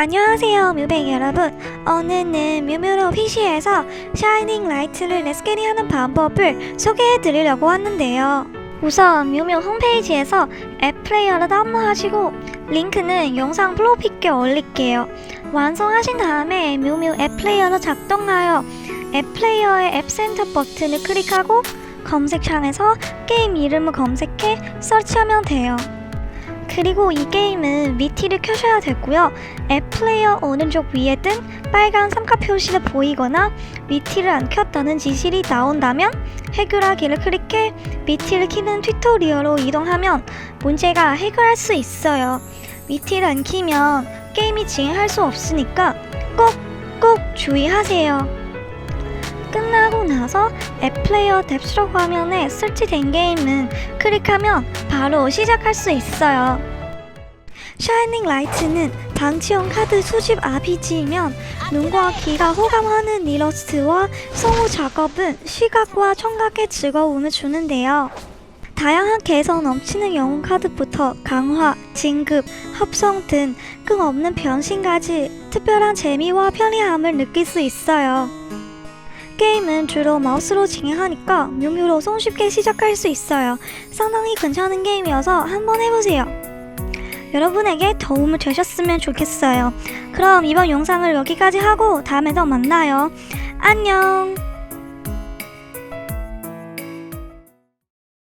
안녕하세요 뮤뱅 여러분. 오늘은 뮤뮤로 PC에서 샤이닝 라이트를 레스게리 하는 방법을 소개해 드리려고 왔는데요. 우선 뮤뮤 홈페이지에서 앱 플레이어를 다운로드하시고 링크는 영상 프로필께 올릴게요. 완성하신 다음에 뮤뮤 앱 플레이어를 작동하여 앱 플레이어의 앱 센터 버튼을 클릭하고 검색창에서 게임 이름을 검색해 설치하면 돼요 그리고 이 게임은 미티를 켜셔야 되고요. 앱 플레이어 오른쪽 위에 뜬 빨간 삼각 표시를 보이거나 미티를 안 켰다는 지시이 나온다면 해결하기를 클릭해 미티를 키는 튜토리얼로 이동하면 문제가 해결할 수 있어요. 미티를 안 키면 게임이 진행할 수 없으니까 꼭 꼭 주의하세요. 끝나고 나서 앱 플레이어 뎁스록 화면에 설치된 게임은 클릭하면 바로 시작할 수 있어요. 샤이닝 라이트는 방치형 카드 수집 RPG이면 눈과 귀가 호감하는 이러스트와 성우 작업은 시각과 청각의 즐거움을 주는데요. 다양한 개성 넘치는 영웅 카드부터 강화, 진급, 합성 등 끝없는 변신까지 특별한 재미와 편리함을 느낄 수 있어요. 게임은 주로 마우스로 진행하니까 묘묘로 손쉽게 시작할 수 있어요. 상당히 괜찮은 게임이어서 한번 해보세요. 여러분에게 도움을 되셨으면 좋겠어요. 그럼 이번 영상을 여기까지 하고 다음에 더 만나요. 안녕!